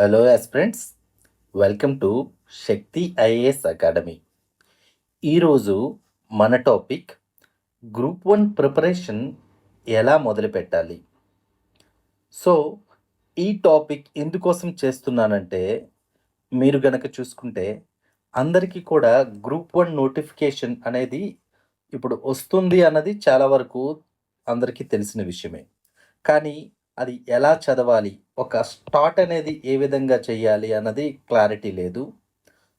Hello friends welcome to Shakti IAS academy ఈరోజు మన topic group one preparation ఎలా మొదలు పెట్టాలి? సో ఈ టాపిక్ ఎందుకోసం చేస్తున్నానంటే మీరు గనక చూసుకుంటే అందరికీ కూడా గ్రూప్ వన్ నోటిఫికేషన్ అనేది ఇప్పుడు వస్తుంది అన్నది చాలా వరకు అందరికీ తెలిసిన విషయమే. కానీ అది ఎలా చదవాలి? ఒక స్టార్ట్ అనేది ఏ విధంగా చేయాలి అన్నది క్లారిటీ లేదు.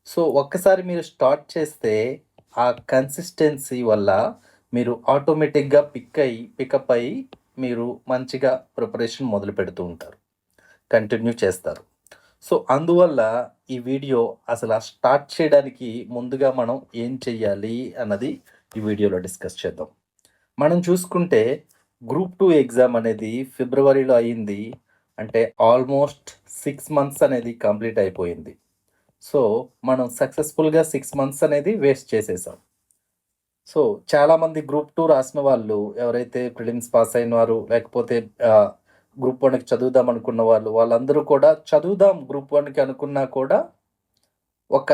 సో ఒక్కసారి మీరు స్టార్ట్ చేస్తే ఆ కన్సిస్టెన్సీ వల్ల మీరు ఆటోమేటిక్గా పిక్ అయ్యి పికప్ అయ్యి మీరు మంచిగా ప్రిపరేషన్ మొదలు పెడుతూ ఉంటారు. కంటిన్యూ చేస్తారు. సో అందువల్ల ఈ వీడియో అసలు ఆ స్టార్ట్ చేయడానికి ముందుగా మనం ఏం చెయ్యాలి అన్నది ఈ వీడియోలో డిస్కస్ చేద్దాం. మనం చూసుకుంటే గ్రూప్ టూ ఎగ్జామ్ అనేది ఫిబ్రవరిలో అయింది. అంటే ఆల్మోస్ట్ సిక్స్ మంత్స్ అనేది కంప్లీట్ అయిపోయింది. సో మనం సక్సెస్ఫుల్గా సిక్స్ మంత్స్ అనేది వేస్ట్ చేసేసాం. సో చాలామంది గ్రూప్ టూ రాసిన వాళ్ళు ఎవరైతే ప్రిలిమ్స్ పాస్ అయిన వారు లేకపోతే గ్రూప్ వన్కి చదువుదాం అనుకున్న వాళ్ళు వాళ్ళందరూ కూడా చదువుదాం గ్రూప్ వన్కి అనుకున్నా కూడా ఒక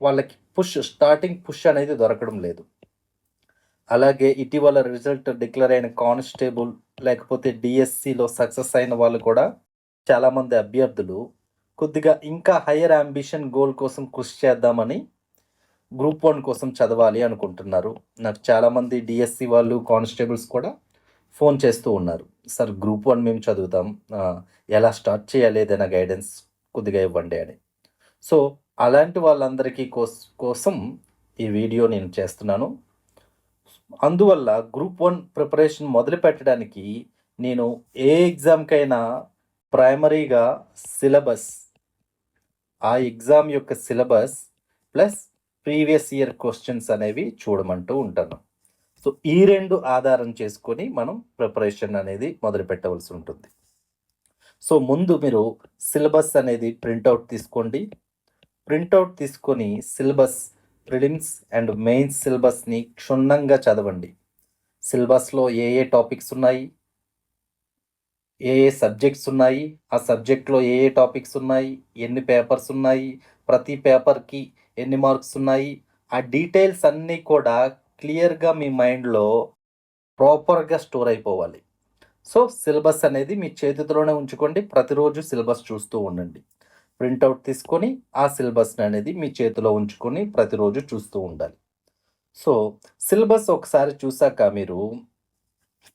వాళ్ళకి పుష్ స్టార్టింగ్ పుష్ అనేది దొరకడం లేదు. అలాగే ఇటీవల రిజల్ట్ డిక్లేర్ అయిన కానిస్టేబుల్ లేకపోతే డిఎస్సిలో సక్సెస్ అయిన వాళ్ళు కూడా చాలామంది అభ్యర్థులు కొద్దిగా ఇంకా హయ్యర్ అంబిషన్ గోల్ కోసం కృషి చేద్దామని గ్రూప్ వన్ కోసం చదవాలి అనుకుంటున్నారు. నాకు చాలామంది డిఎస్సి వాళ్ళు కానిస్టేబుల్స్ కూడా ఫోన్ చేస్తూ ఉన్నారు. సార్ గ్రూప్ వన్ మేము చదువుతాం. ఎలా స్టార్ట్ చేయాలి? ఏదైనా గైడెన్స్ కొద్దిగా ఇవ్వండి అని. సో అలాంటి వాళ్ళందరికీ కోస్ కోసం ఈ వీడియో నేను చేస్తున్నాను. అందువల్ల గ్రూప్ వన్ ప్రిపరేషన్ మొదలు పెట్టడానికి నేను ఏ ఎగ్జామ్కైనా ప్రైమరీగా సిలబస్ ఆ ఎగ్జామ్ యొక్క syllabus plus previous year questions అనేవి చూడమంటూ ఉంటాను. సో ఈ రెండు ఆధారం చేసుకొని మనం ప్రిపరేషన్ అనేది మొదలు పెట్టవలసి ఉంటుంది. సో ముందు మీరు సిలబస్ అనేది ప్రింట్అవుట్ తీసుకోండి. ప్రింట్అవుట్ తీసుకొని సిలబస్ ప్రిలిమ్స్ అండ్ మెయిన్స్ సిలబస్ని క్షుణ్ణంగా చదవండి. సిలబస్లో ఏ ఏ టాపిక్స్ ఉన్నాయి? ఏ ఏ సబ్జెక్ట్స్ ఉన్నాయి? ఆ సబ్జెక్ట్లో ఏ ఏ టాపిక్స్ ఉన్నాయి? ఎన్ని పేపర్స్ ఉన్నాయి? ప్రతి పేపర్కి ఎన్ని మార్క్స్ ఉన్నాయి? ఆ డీటెయిల్స్ అన్నీ కూడా క్లియర్గా మీ మైండ్లో ప్రాపర్గా స్టోర్ అయిపోవాలి. సో సిలబస్ అనేది మీ చేతిలోనే ఉంచుకోండి. ప్రతిరోజు సిలబస్ చూస్తూ ఉండండి. ప్రింట్అవుట్ తీసుకొని ఆ సిలబస్ని అనేది మీ చేతిలో ఉంచుకొని ప్రతిరోజు చూస్తూ ఉండాలి. సో సిలబస్ ఒకసారి చూసాక మీరు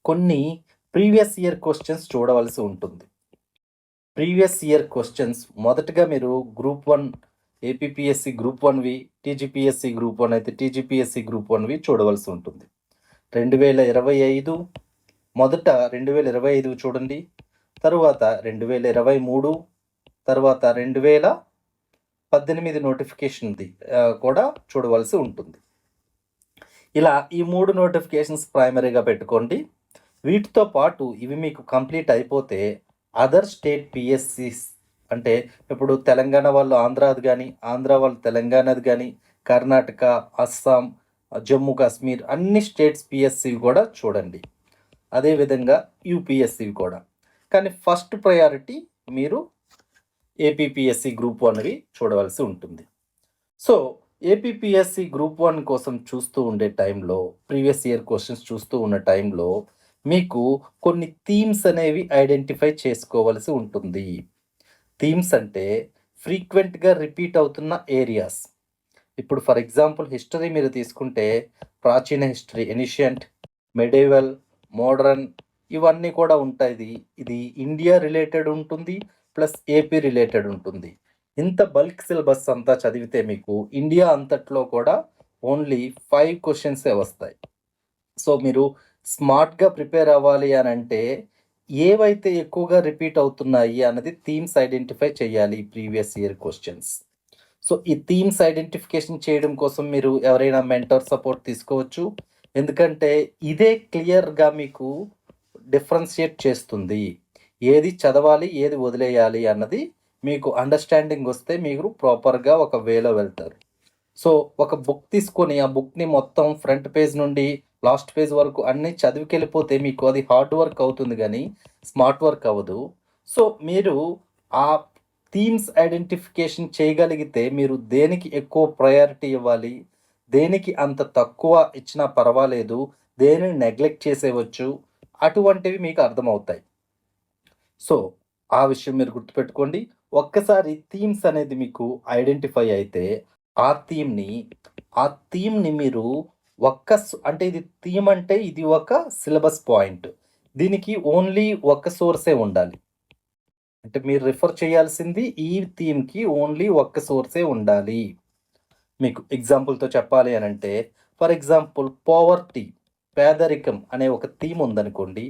కొన్ని ప్రీవియస్ ఇయర్ క్వశ్చన్స్ చూడవలసి ఉంటుంది. ప్రీవియస్ ఇయర్ క్వశ్చన్స్ మొదటగా మీరు గ్రూప్ వన్ ఏపీఎస్సి గ్రూప్ వన్వి టీజీపీఎస్సి గ్రూప్ వన్ అయితే టీజీపీఎస్సి గ్రూప్ వన్వి చూడవలసి ఉంటుంది. రెండు వేల ఇరవై ఐదు మొదట రెండు వేల ఇరవై ఐదు చూడండి. తరువాత రెండు వేల ఇరవై మూడు తర్వాత రెండు వేల పద్దెనిమిది నోటిఫికేషన్ది కూడా చూడవలసి ఉంటుంది. ఇలా ఈ మూడు నోటిఫికేషన్స్ ప్రైమరీగా పెట్టుకోండి. వీటితో పాటు ఇవి మీకు కంప్లీట్ అయిపోతే అదర్ స్టేట్ పిఎస్సిస్ అంటే ఇప్పుడు తెలంగాణ వాళ్ళు ఆంధ్రాది కానీ ఆంధ్ర వాళ్ళు తెలంగాణది కానీ కర్ణాటక అస్సాం జమ్మూ కాశ్మీర్ అన్ని స్టేట్స్ పిఎస్సివి కూడా చూడండి. అదేవిధంగా యూపీఎస్సివి కూడా. కానీ ఫస్ట్ ప్రయారిటీ మీరు ఏపీపీఎస్సి గ్రూప్ వన్వి చూడవలసి ఉంటుంది. సో ఏపీపీఎస్సి గ్రూప్ వన్ కోసం చూస్తూ ఉండే టైంలో ప్రీవియస్ ఇయర్ క్వశ్చన్స్ చూస్తూ ఉన్న టైంలో మీకు కొన్ని థీమ్స్ అనేవి ఐడెంటిఫై చేసుకోవలసి ఉంటుంది. థీమ్స్ అంటే ఫ్రీక్వెంట్గా రిపీట్ అవుతున్న ఏరియాస్. ఇప్పుడు ఫర్ ఎగ్జాంపుల్ హిస్టరీ మీరు తీసుకుంటే ప్రాచీన హిస్టరీ ఎనిషియంట్ మెడివల్ మోడర్న్ ఇవన్నీ కూడా ఉంటాయి. ఇది ఇండియా రిలేటెడ్ ఉంటుంది ప్లస్ ఏపీ రిలేటెడ్ ఉంటుంది. ఇంత బల్క్ సిలబస్ అంతా చదివితే మీకు ఇండియా అంతట్లో కూడా ఓన్లీ ఫైవ్ క్వశ్చన్సే వస్తాయి. సో మీరు స్మార్ట్గా ప్రిపేర్ అవ్వాలి అని అంటే ఏవైతే ఎక్కువగా రిపీట్ అవుతున్నాయి అన్నది థీమ్స్ ఐడెంటిఫై చేయాలి ప్రీవియస్ ఇయర్ క్వశ్చన్స్. సో ఈ థీమ్స్ ఐడెంటిఫికేషన్ చేయడం కోసం మీరు ఎవరైనా మెంటర్ సపోర్ట్ తీసుకోవచ్చు. ఎందుకంటే ఇదే క్లియర్గా మీకు డిఫరెన్షియేట్ చేస్తుంది. ఏది చదవాలి ఏది వదిలేయాలి అన్నది మీకు అండర్స్టాండింగ్ వస్తే మీరు ప్రాపర్గా ఒక వేలో వెళ్తారు. సో ఒక బుక్ తీసుకొని ఆ బుక్ని మొత్తం ఫ్రంట్ పేజ్ నుండి లాస్ట్ పేజ్ వరకు అన్నీ చదివికెళ్ళిపోతే మీకు అది హార్డ్ వర్క్ అవుతుంది కానీ స్మార్ట్ వర్క్ అవ్వదు. సో మీరు ఆ థీమ్స్ ఐడెంటిఫికేషన్ చేయగలిగితే మీరు దేనికి ఎక్కువ ప్రయారిటీ ఇవ్వాలి దేనికి అంత తక్కువ ఇచ్చినా పర్వాలేదు దేనిని నెగ్లెక్ట్ చేసేయవచ్చు అటువంటివి మీకు అర్థమవుతాయి. సో ఆ విషయం మీరు గుర్తుపెట్టుకోండి. ఒక్కసారి థీమ్స్ అనేది మీకు ఐడెంటిఫై అయితే ఆ థీమ్ని ఆ థీమ్ని మీరు ఒక్క అంటే ఇది థీమ్ అంటే ఇది ఒక సిలబస్ పాయింట్. దీనికి ఓన్లీ ఒక సోర్సే ఉండాలి. అంటే మీరు రిఫర్ చేయాల్సింది ఈ థీమ్కి ఓన్లీ ఒక్క సోర్సే ఉండాలి. మీకు ఎగ్జాంపుల్తో చెప్పాలి అని అంటే ఫర్ ఎగ్జాంపుల్ పవర్టీ పేదరికం అనే ఒక థీమ్ ఉందనుకోండి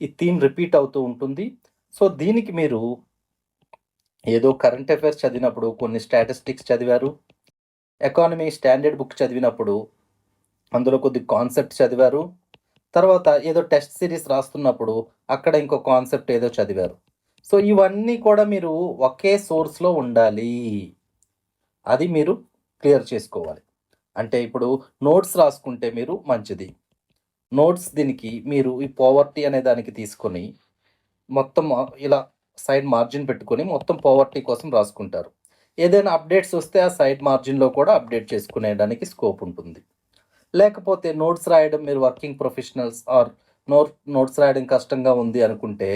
ఈ థీమ్ రిపీట్ అవుతూ ఉంటుంది. సో దీనికి మీరు ఏదో కరెంట్ అఫైర్స్ చదివినప్పుడు కొన్ని స్టాటిస్టిక్స్ చదివారు ఎకానమీ స్టాండర్డ్ బుక్ చదివినప్పుడు అందులో కొద్ది కాన్సెప్ట్ చదివారు తర్వాత ఏదో టెస్ట్ సిరీస్ రాస్తున్నప్పుడు అక్కడ ఇంకో కాన్సెప్ట్ ఏదో చదివారు. సో ఇవన్నీ కూడా మీరు ఒకే సోర్స్లో ఉండాలి. అది మీరు క్లియర్ చేసుకోవాలి. అంటే ఇప్పుడు నోట్స్ రాసుకుంటే మీరు మంచిది. నోట్స్ దీనికి మీరు ఈ పోవర్టీ అనే దానికి తీసుకొని మొత్తం ఇలా సైడ్ మార్జిన్ పెట్టుకొని మొత్తం పవర్టీ కోసం రాసుకుంటారు. ఏదైనా అప్డేట్స్ వస్తే ఆ సైడ్ మార్జిన్లో కూడా అప్డేట్ చేసుకునేయడానికి స్కోప్ ఉంటుంది. లేకపోతే నోట్స్ రాయడం మీరు working professionals or note notes రాయడం కష్టంగా ఉంది అనుకుంటే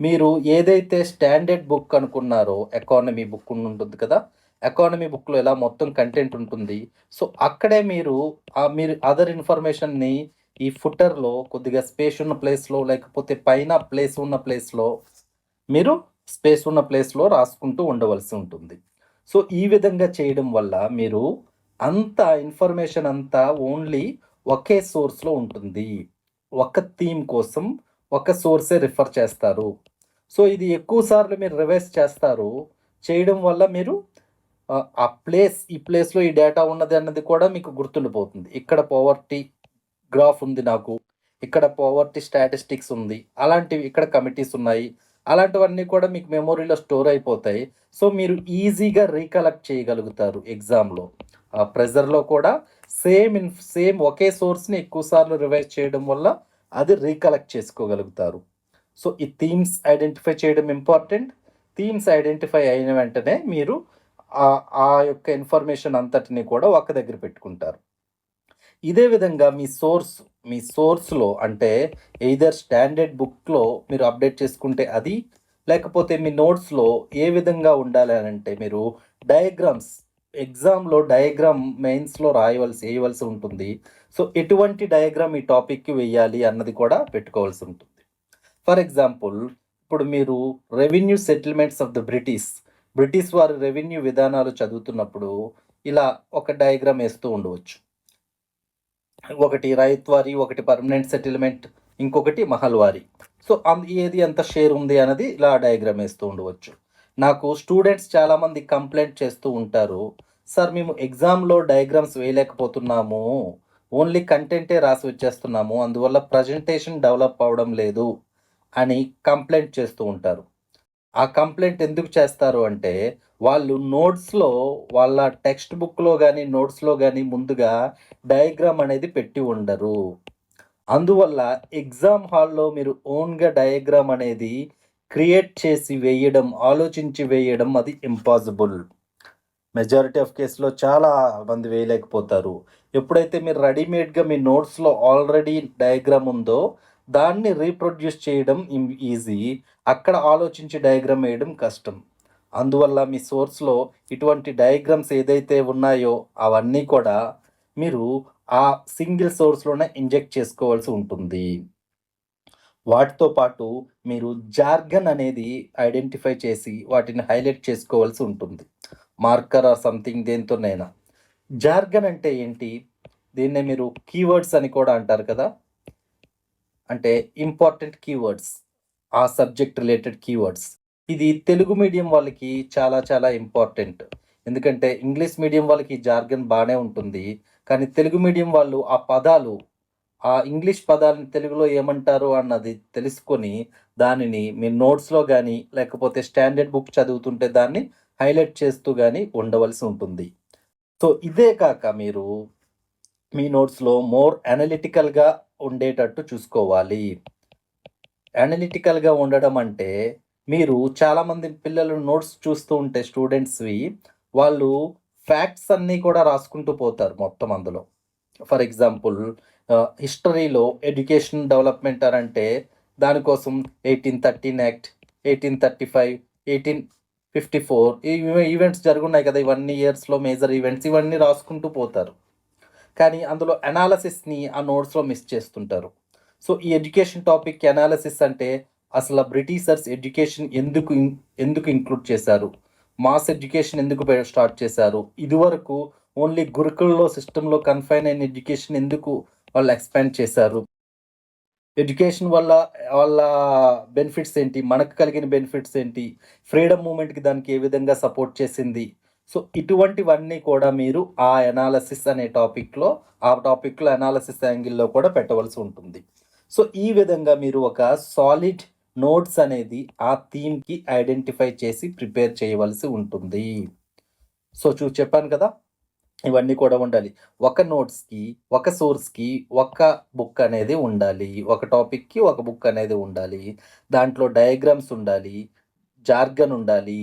మీరు ఏదైతే స్టాండర్డ్ బుక్ అనుకున్నారో ఎకానమీ బుక్ ఉంటుంది కదా ఎకానమీ బుక్లో ఎలా మొత్తం కంటెంట్ ఉంటుంది సో అక్కడే మీరు ఆ మీరు అదర్ ఇన్ఫర్మేషన్ని ఈ ఫుటర్లో కొద్దిగా స్పేస్ ఉన్న ప్లేస్లో లేకపోతే పైన ప్లేస్ ఉన్న ప్లేస్లో మీరు స్పేస్ ఉన్న ప్లేస్లో రాసుకుంటూ ఉండవలసి ఉంటుంది. సో ఈ విధంగా చేయడం వల్ల మీరు అంత ఇన్ఫర్మేషన్ అంతా ఓన్లీ ఒకే సోర్స్లో ఉంటుంది. ఒక థీమ్ కోసం ఒక సోర్సే రిఫర్ చేస్తారు. సో ఇది ఎక్కువ సార్లు మీరు రివైజ్ చేస్తారు. చేయడం వల్ల మీరు ఆ ప్లేస్ ఈ ప్లేస్లో ఈ డేటా ఉన్నది అన్నది కూడా మీకు గుర్తుండిపోతుంది. ఇక్కడ పవర్టీ గ్రాఫ్ ఉంది నాకు. ఇక్కడ పవర్టీ స్టాటిస్టిక్స్ ఉంది. అలాంటివి ఇక్కడ కమిటీస్ ఉన్నాయి. అలాంటివన్నీ కూడా మీకు మెమొరీలో స్టోర్ అయిపోతాయి. సో మీరు ఈజీగా రీకలెక్ట్ చేయగలుగుతారు ఎగ్జామ్లో ఆ ప్రెజర్లో కూడా సేమ్ ఇన్ సేమ్ ఒకే సోర్స్ని ఎక్కువసార్లు రివైజ్ చేయడం వల్ల అది రీకలెక్ట్ చేసుకోగలుగుతారు. సో ఈ థీమ్స్ ఐడెంటిఫై చేయడం ఇంపార్టెంట్ థీమ్స్ ఐడెంటిఫై అయిన వెంటనే మీరు ఆ ఆ యొక్క ఇన్ఫర్మేషన్ అంతటిని కూడా ఒక దగ్గర పెట్టుకుంటారు. ఇదే విధంగా మీ సోర్స్ మీ సోర్స్లో అంటే ఎయిదర్ స్టాండర్డ్ బుక్లో మీరు అప్డేట్ చేసుకుంటే అది లేకపోతే మీ నోట్స్లో ఏ విధంగా ఉండాలి అని అంటే మీరు డయాగ్రామ్స్ ఎగ్జామ్లో డయాగ్రామ్ మెయిన్స్లో రాయవలసి వేయవలసి ఉంటుంది. సో ఎటువంటి డయాగ్రామ్ ఈ టాపిక్కి వేయాలి అన్నది కూడా పెట్టుకోవాల్సి ఉంటుంది. ఫర్ ఎగ్జాంపుల్ ఇప్పుడు మీరు revenue settlements of the British British వారి రెవెన్యూ విధానాలు చదువుతున్నప్పుడు ఇలా ఒక డయాగ్రామ్ వేస్తూ ఉండవచ్చు. ఒకటి రైత్వారి ఒకటి పర్మనెంట్ సెటిల్మెంట్ ఇంకొకటి మహల్వారి సో ఏది ఎంత షేర్ ఉంది అన్నది ఇలా డయాగ్రామ్ వేస్తూ ఉండవచ్చు. నాకు స్టూడెంట్స్ చాలామంది కంప్లైంట్ చేస్తూ ఉంటారు సార్ మేము ఎగ్జామ్లో డయాగ్రామ్స్ వేయలేకపోతున్నాము ఓన్లీ కంటెంటే రాసి వచ్చేస్తున్నాము అందువల్ల ప్రజెంటేషన్ డెవలప్ అవ్వడం లేదు అని కంప్లైంట్ చేస్తూ ఉంటారు. ఆ కంప్లైంట్ ఎందుకు చేస్తారు అంటే వాళ్ళు నోట్స్లో వాళ్ళ టెక్స్ట్ బుక్లో కానీ నోట్స్లో కానీ ముందుగా డయాగ్రామ్ అనేది పెట్టి ఉండరు. అందువల్ల ఎగ్జామ్ హాల్లో మీరు ఓన్గా డయాగ్రామ్ అనేది క్రియేట్ చేసి వేయడం ఆలోచించి వేయడం అది ఇంపాసిబుల్ మెజారిటీ ఆఫ్ కేసులో చాలా మంది వేయలేకపోతారు. ఎప్పుడైతే మీరు రెడీమేడ్గా మీ నోట్స్లో ఆల్రెడీ డయాగ్రామ్ ఉందో దాన్ని రీప్రొడ్యూస్ చేయడం ఈజీ అక్కడ ఆలోచించి డయాగ్రామ్ వేయడం కష్టం. అందువల్ల మీ సోర్స్లో ఇటువంటి డయాగ్రామ్స్ ఏదైతే ఉన్నాయో అవన్నీ కూడా మీరు ఆ సింగిల్ సోర్స్లోనే ఇంజెక్ట్ చేసుకోవాల్సి ఉంటుంది. వాటితో పాటు మీరు జార్గన్ అనేది ఐడెంటిఫై చేసి వాటిని హైలైట్ చేసుకోవాల్సి ఉంటుంది. మార్కర్ ఆర్ సంథింగ్ దేంతోనైనా జార్గన్ అంటే ఏంటి? దీన్నే మీరు కీవర్డ్స్ అని కూడా అంటారు కదా? అంటే ఇంపార్టెంట్ కీవర్డ్స్ ఆ సబ్జెక్ట్ రిలేటెడ్ కీవర్డ్స్ ఇది తెలుగు మీడియం వాళ్ళకి చాలా చాలా ఇంపార్టెంట్ ఎందుకంటే ఇంగ్లీష్ మీడియం వాళ్ళకి జార్గన్ బాగానే ఉంటుంది. కానీ తెలుగు మీడియం వాళ్ళు ఆ పదాలు ఆ ఇంగ్లీష్ పదాలను తెలుగులో ఏమంటారు అన్నది తెలుసుకొని దానిని మీ నోట్స్లో కానీ లేకపోతే స్టాండర్డ్ బుక్ చదువుతుంటే దాన్ని హైలైట్ చేస్తూ కానీ ఉండవలసి ఉంటుంది. సో ఇదే కాక మీరు మీ నోట్స్లో మోర్ అనలిటికల్గా ఉండేటట్టు చూసుకోవాలి. అనలిటికల్గా ఉండడం అంటే మీరు చాలామంది పిల్లలు నోట్స్ చూస్తూ ఉంటే స్టూడెంట్స్‌వి వాళ్ళు ఫ్యాక్ట్స్ అన్నీ కూడా రాసుకుంటూ పోతారు మొత్తం అందులో. ఫర్ ఎగ్జాంపుల్ హిస్టరీలో ఎడ్యుకేషన్ డెవలప్‌మెంట్ అంటే దానికోసం 1813 యాక్ట్, 1835, 1854 ఇవి ఈవెంట్స్ జరుగున్నాయి కదా! ఇవన్నీ ఇయర్స్‌లో మేజర్ ఈవెంట్స్ ఇవన్నీ రాసుకుంటూ పోతారు. కానీ అందులో అనాలసిస్ని ఆ నోట్స్‌లో మిస్ చేస్తుంటారు. సో, ఈ ఎడ్యుకేషన్ టాపిక్ అనాలసిస్ అంటే అసలు బ్రిటిషర్స్ ఎడ్యుకేషన్ ఎందుకు ఎందుకు ఇంక్లూడ్ చేశారు? మాస్ ఎడ్యుకేషన్ ఎందుకు స్టార్ట్ చేశారు? ఇదివరకు ఓన్లీ గురుకుల్లో సిస్టంలో కన్‌ఫైన్ అయిన ఎడ్యుకేషన్ ఎందుకు వాళ్ళు ఎక్స్‌పాండ్ చేశారు? ఎడ్యుకేషన్ వల్ల వాళ్ళ బెనిఫిట్స్ ఏంటి? మనకు కలిగిన బెనిఫిట్స్ ఏంటి? ఫ్రీడమ్ మూమెంట్కి దానికి ఏ విధంగా సపోర్ట్ చేసింది? సో, ఇటువంటివన్నీ కూడా మీరు ఆ ఎనాలసిస్ అనే టాపిక్‌లో ఆ టాపిక్‌లో అనాలిసిస్ యాంగిల్‌లో కూడా పెట్టవలసి ఉంటుంది. సో, ఈ విధంగా మీరు ఒక సాలిడ్ నోట్స్ అనేది ఆ థీమ్‌కి ఐడెంటిఫై చేసి ప్రిపేర్ చేయవలసి ఉంటుంది. సో, చూ చెప్పాను కదా! ఇవన్నీ కూడా ఉండాలి. ఒక నోట్స్‌కి, ఒక సోర్స్‌కి, ఒక బుక్ అనేది ఉండాలి. ఒక టాపిక్‌కి ఒక బుక్ అనేది ఉండాలి. దాంట్లో డయాగ్రామ్స్ ఉండాలి. జార్గన్ ఉండాలి.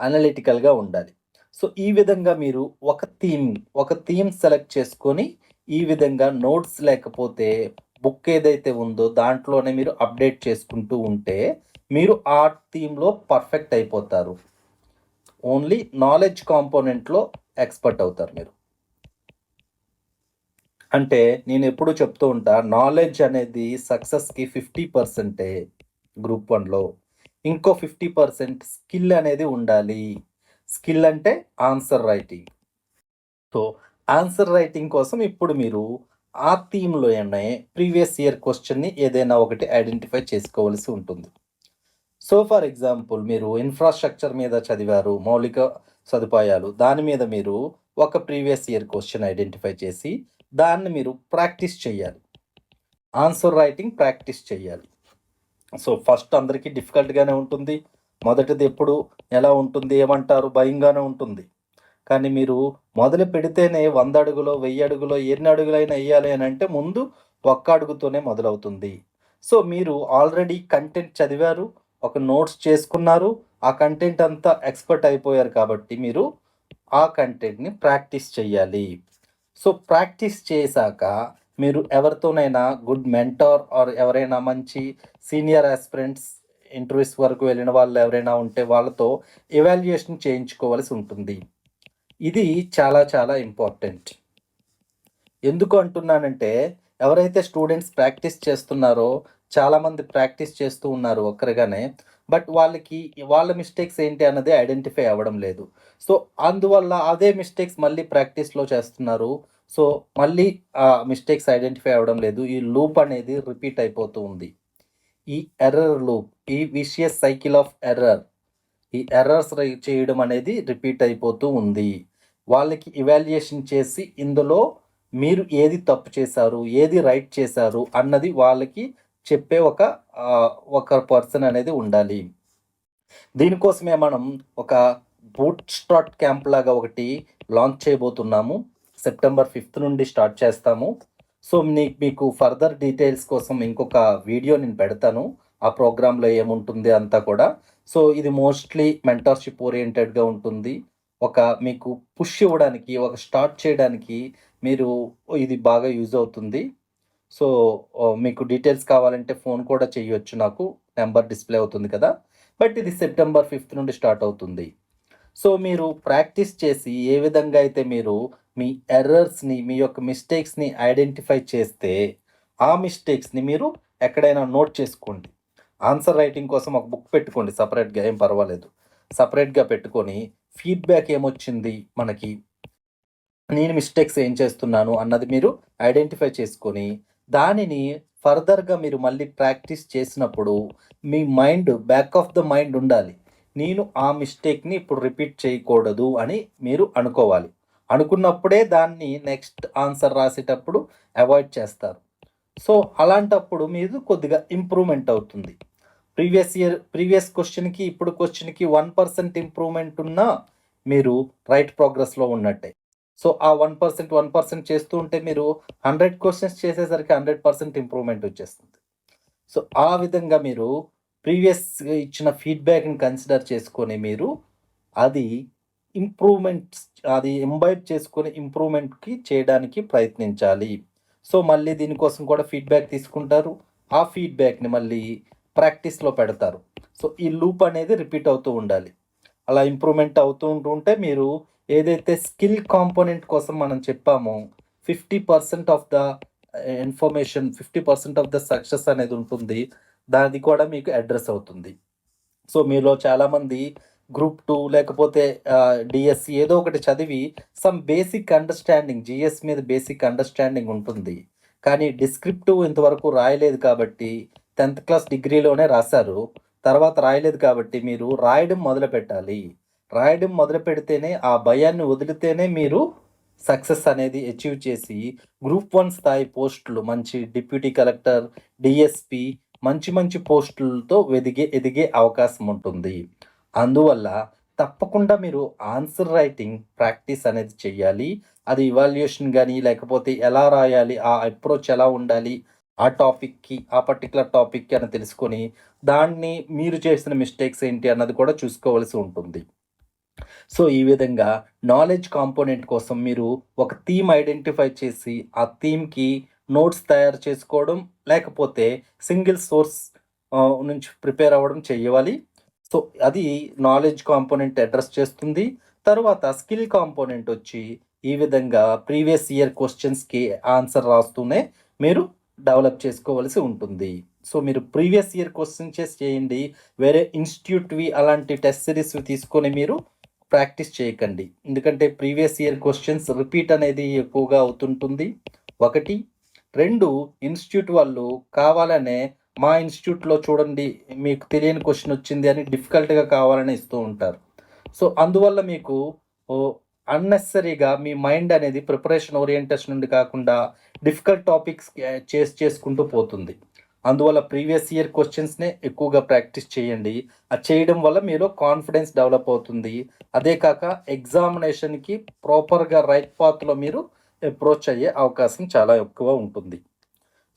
అనలిటికల్‌గా ఉండాలి. సో, ఈ విధంగా మీరు ఒక థీమ్, ఒక థీమ్ సెలెక్ట్ చేసుకొని ఈ విధంగా నోట్స్ లేకపోతే బుక్ ఏదైతే ఉందో దాంట్లోనే మీరు అప్డేట్ చేసుకుంటూ ఉంటే మీరు ఆ థీమ్‌లో పర్ఫెక్ట్ అయిపోతారు. ఓన్లీ నాలెడ్జ్ కాంపోనెంట్‌లో ఎక్స్‌పర్ట్ అవుతారు మీరు. అంటే నేను ఎప్పుడు చెప్తూ ఉంటా నాలెడ్జ్ అనేది సక్సెస్‌కి 50% గ్రూప్ వన్‌లో. ఇంకో 50% స్కిల్ అనేది ఉండాలి. స్కిల్ అంటే answer writing. So, answer writing కోసం ఇప్పుడు మీరు ఆ థీమ్‌లోనే ప్రీవియస్ ఇయర్ క్వశ్చన్ని ఏదైనా ఒకటి ఐడెంటిఫై చేసుకోవాల్సి ఉంటుంది. సో, ఫర్ ఎగ్జాంపుల్ మీరు ఇన్‌ఫ్రాస్ట్రక్చర్ మీద చదివారు. మౌలిక సదుపాయాలు. దాని మీద మీరు ఒక ప్రీవియస్ ఇయర్ క్వశ్చన్ ఐడెంటిఫై చేసి దాన్ని మీరు ప్రాక్టీస్ చేయాలి. ఆన్సర్ రైటింగ్ ప్రాక్టీస్ చేయాలి. సో, ఫస్ట్ అందరికీ డిఫికల్ట్‌గానే ఉంటుంది. మొదటిది ఎప్పుడు ఎలా ఉంటుంది? ఏమంటారు? భయంగానే ఉంటుంది. కానీ మీరు మొదలు పెడితేనే వంద అడుగులో, వెయ్యి అడుగులో ఎన్ని అడుగులైనా వెయ్యాలి అని అంటే ముందు ఒక్క అడుగుతోనే మొదలవుతుంది. సో, మీరు ఆల్రెడీ కంటెంట్ చదివారు. ఒక నోట్స్ చేసుకున్నారు. ఆ కంటెంట్ అంతా ఎక్స్‌పర్ట్ అయిపోయారు కాబట్టి మీరు ఆ కంటెంట్‌ని ప్రాక్టీస్ చేయాలి సో, ప్రాక్టీస్ చేశాక మీరు ఎవరితోనైనా గుడ్ మెంటార్ ఆర్ ఎవరైనా మంచి సీనియర్ ఆస్పిరెంట్స్ ఇంటర్వ్యూస్ వరకు వెళ్ళిన వాళ్ళు ఎవరైనా ఉంటే వాళ్ళతో ఎవాల్యుయేషన్ చేయించుకోవాల్సి ఉంటుంది. ఇది చాలా చాలా ఇంపార్టెంట్. ఎందుకు అంటున్నానంటే ఎవరైతే స్టూడెంట్స్ ప్రాక్టీస్ చేస్తున్నారో చాలామంది ప్రాక్టీస్ చేస్తూ ఉన్నారు ఒక్కరిగానే బట్ వాళ్ళకి వాళ్ళ మిస్టేక్స్ ఏంటి అన్నది ఐడెంటిఫై అవ్వడం లేదు. సో, అందువల్ల అదే మిస్టేక్స్ మళ్ళీ ప్రాక్టీస్‌లో చేస్తున్నారు. సో, మళ్ళీ ఆ మిస్టేక్స్ ఐడెంటిఫై అవ్వడం లేదు. ఈ లూప్ అనేది రిపీట్ అయిపోతూ ఉంది. ఈ ఎర్రర్ లూప్, ఈ విషియస్ సైకిల్ ఆఫ్ ఎర్రర్. ఈ ఎర్రర్స్ చేయడం అనేది రిపీట్ అయిపోతూ ఉంది. వాళ్ళకి ఇవాల్యుయేషన్ చేసి ఇందులో మీరు ఏది తప్పు చేశారు? ఏది రైట్ చేశారు? అన్నది వాళ్ళకి చెప్పే ఒక ఒక పర్సన్ అనేది ఉండాలి. దీనికోసమే మనం ఒక బూట్ స్టార్ట్ క్యాంప్ లాగా ఒకటి లాంచ్ చేయబోతున్నాము. సెప్టెంబర్ ఫిఫ్త్ నుండి స్టార్ట్ చేస్తాము. సో, నీ మీకు ఫర్దర్ డీటెయిల్స్ కోసం ఇంకొక వీడియో నేను పెడతాను. ఆ ప్రోగ్రాంలో ఏముంటుంది అంతా కూడా. సో, ఇది మోస్ట్‌లీ మెంటర్షిప్ ఓరియెంటెడ్‌గా ఉంటుంది. ఒక మీకు పుష్ ఇవ్వడానికి, ఒక స్టార్ట్ చేయడానికి మీరు ఇది బాగా యూజ్ అవుతుంది. సో, మీకు డీటెయిల్స్ కావాలంటే ఫోన్ కూడా చేయొచ్చు నాకు. నెంబర్ డిస్‌ప్లే అవుతుంది కదా! బట్ ఇది సెప్టెంబర్ ఫిఫ్త్ నుండి స్టార్ట్ అవుతుంది. సో, మీరు ప్రాక్టీస్ చేసి ఏ విధంగా అయితే మీరు మీ ఎర్రర్స్‌ని, మీ యొక్క మిస్టేక్స్‌ని ఐడెంటిఫై చేస్తే ఆ మిస్టేక్స్‌ని మీరు ఎక్కడైనా నోట్ చేసుకోండి. ఆన్సర్ రైటింగ్ కోసం ఒక బుక్ పెట్టుకోండి సపరేట్గా ఏం పర్వాలేదు. సపరేట్గా పెట్టుకొని ఫీడ్‌బ్యాక్ ఏమొచ్చింది మనకి? నేను మిస్టేక్స్ ఏం చేస్తున్నాను అన్నది మీరు ఐడెంటిఫై చేసుకొని దానిని ఫర్దర్‌గా మీరు మళ్ళీ ప్రాక్టీస్ చేసినప్పుడు మీ mind back of the mind ఉండాలి. నేను ఆ మిస్టేక్‌ని ఇప్పుడు రిపీట్ చేయకూడదు అని మీరు అనుకోవాలి. అనుకున్నప్పుడే దాన్ని నెక్స్ట్ ఆన్సర్ రాసేటప్పుడు అవాయిడ్ చేస్తారు. సో, అలాంటప్పుడు మీరు కొద్దిగా ఇంప్రూవ్‌మెంట్ అవుతుంది. ప్రీవియస్ ఇయర్ ప్రీవియస్ క్వశ్చన్కి ఇప్పుడు క్వశ్చన్కి వన్ పర్సెంట్ ఇంప్రూవ్‌మెంట్ ఉన్నా మీరు రైట్ ప్రోగ్రెస్‌లో ఉన్నట్టే. సో, ఆ 1%, 1% చేస్తూ ఉంటే మీరు హండ్రెడ్ క్వశ్చన్స్ చేసేసరికి 100% ఇంప్రూవ్‌మెంట్ వచ్చేస్తుంది. సో, ఆ విధంగా మీరు ప్రీవియస్గా ఇచ్చిన ఫీడ్బ్యాక్ని కన్సిడర్ చేసుకొని మీరు అది ఇంప్రూవ్మెంట్స్ అది ఎంబైబ్ చేసుకొని ఇంప్రూవ్మెంట్కి చేయడానికి ప్రయత్నించాలి సో మళ్ళీ దీనికోసం కూడా ఫీడ్బ్యాక్ తీసుకుంటారు ఆ ఫీడ్బ్యాక్ని మళ్ళీ ప్రాక్టీస్లో పెడతారు. సో ఈ లూప్ అనేది రిపీట్ అవుతూ ఉండాలి. అలా ఇంప్రూవ్మెంట్ అవుతూ ఉంటుంటే మీరు ఏదైతే స్కిల్ కాంపోనెంట్ కోసం మనం చెప్పామో fifty percent of the information fifty percent of the success అనేది ఉంటుంది. దాది కూడా మీకు అడ్రస్ అవుతుంది. సో మీలో చాలామంది గ్రూప్ టూ లేకపోతే డిఎస్సి ఏదో ఒకటి చదివి సమ్ బేసిక్ అండర్స్టాండింగ్ జిఎస్ మీద బేసిక్ అండర్స్టాండింగ్ ఉంటుంది. కానీ డిస్క్రిప్టివ్ ఇంతవరకు రాయలేదు కాబట్టి టెన్త్ క్లాస్ డిగ్రీలోనే రాశారు. తర్వాత రాయలేదు కాబట్టి మీరు రాయడం మొదలు పెట్టాలి రాయడం మొదలు పెడితేనే ఆ భయాన్ని వదిలితేనే మీరు సక్సెస్ అనేది అచీవ్ చేసి గ్రూప్ వన్ స్థాయి పోస్టులు మంచి డిప్యూటీ కలెక్టర్ డిఎస్పి మంచి మంచి పోస్టులతో ఎదిగే ఎదిగే అవకాశం ఉంటుంది. అందువల్ల తప్పకుండా మీరు ఆన్సర్ రైటింగ్ ప్రాక్టీస్ అనేది చేయాలి. అది ఇవాల్యుయేషన్ కానీ లేకపోతే ఎలా రాయాలి ఆ అప్రోచ్ ఎలా ఉండాలి ఆ టాపిక్కి ఆ పర్టికులర్ టాపిక్కి అని తెలుసుకొని దాన్ని మీరు చేసిన మిస్టేక్స్ ఏంటి అన్నది కూడా చూసుకోవాల్సి ఉంటుంది. సో ఈ విధంగా నాలెడ్జ్ కాంపోనెంట్ కోసం మీరు ఒక థీమ్ ఐడెంటిఫై చేసి ఆ థీమ్కి నోట్స్ తయారు చేసుకోవడం లేకపోతే సింగిల్ సోర్స్ నుంచి ప్రిపేర్ అవ్వడం చేయవాలి సో అది నాలెడ్జ్ కాంపోనెంట్ అడ్రస్ చేస్తుంది. తర్వాత స్కిల్ కాంపోనెంట్ వచ్చి ఈ విధంగా ప్రీవియస్ ఇయర్ క్వశ్చన్స్కి ఆన్సర్ రాస్తూనే మీరు డెవలప్ చేసుకోవాల్సి ఉంటుంది. సో మీరు ప్రీవియస్ ఇయర్ క్వశ్చన్ చేసి చేయండి. వేరే ఇన్స్టిట్యూట్వి అలాంటి టెస్ట్ సిరీస్ తీసుకొని మీరు ప్రాక్టీస్ చేయకండి. ఎందుకంటే ప్రీవియస్ ఇయర్ క్వశ్చన్స్ రిపీట్ అనేది ఎక్కువగా అవుతుంటుంది. ఒకటి. రెండు. ఇన్స్టిట్యూట్ వాళ్ళు కావాలనే మా ఇన్స్టిట్యూట్లో చూడండి మీకు తెలియని క్వశ్చన్ వచ్చింది అని డిఫికల్ట్గా కావాలని ఇస్తూ ఉంటారు. సో అందువల్ల మీకు అన్నెసరీగా మీ మైండ్ అనేది ప్రిపరేషన్ ఓరియంటేషన్ నుండి కాకుండా డిఫికల్ట్ టాపిక్స్ చేసి చేసుకుంటూ పోతుంది. అందువల్ల ప్రీవియస్ ఇయర్ క్వశ్చన్స్నే ఎక్కువగా ప్రాక్టీస్ చేయండి. అది చేయడం వల్ల మీలో కాన్ఫిడెన్స్ డెవలప్ అవుతుంది. అదే కాక ఎగ్జామినేషన్కి ప్రాపర్గా రైట్ పాత్లో మీరు అప్రోచ్ అయ్యే అవకాశం చాలా ఎక్కువ ఉంటుంది.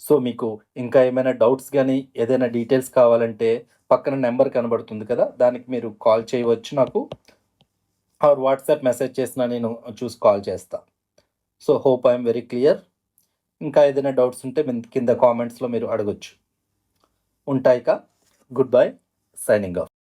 సో మీకు ఇంకా ఏమైనా డౌట్స్ కానీ ఏదైనా డీటెయిల్స్ కావాలంటే పక్కన నెంబర్ కనబడుతుంది కదా దానికి మీరు కాల్ చేయవచ్చు నాకు. ఆర్ వాట్సాప్ మెసేజ్ చేసినా నేను చూసి కాల్ చేస్తా. So hope I'm very clear ఇంకా ఏదైనా డౌట్స్ ఉంటే మీ కింద కామెంట్స్లో మీరు అడగొచ్చు. ఉంటాయిక గుడ్ బై సైనింగ్ ఆఫ్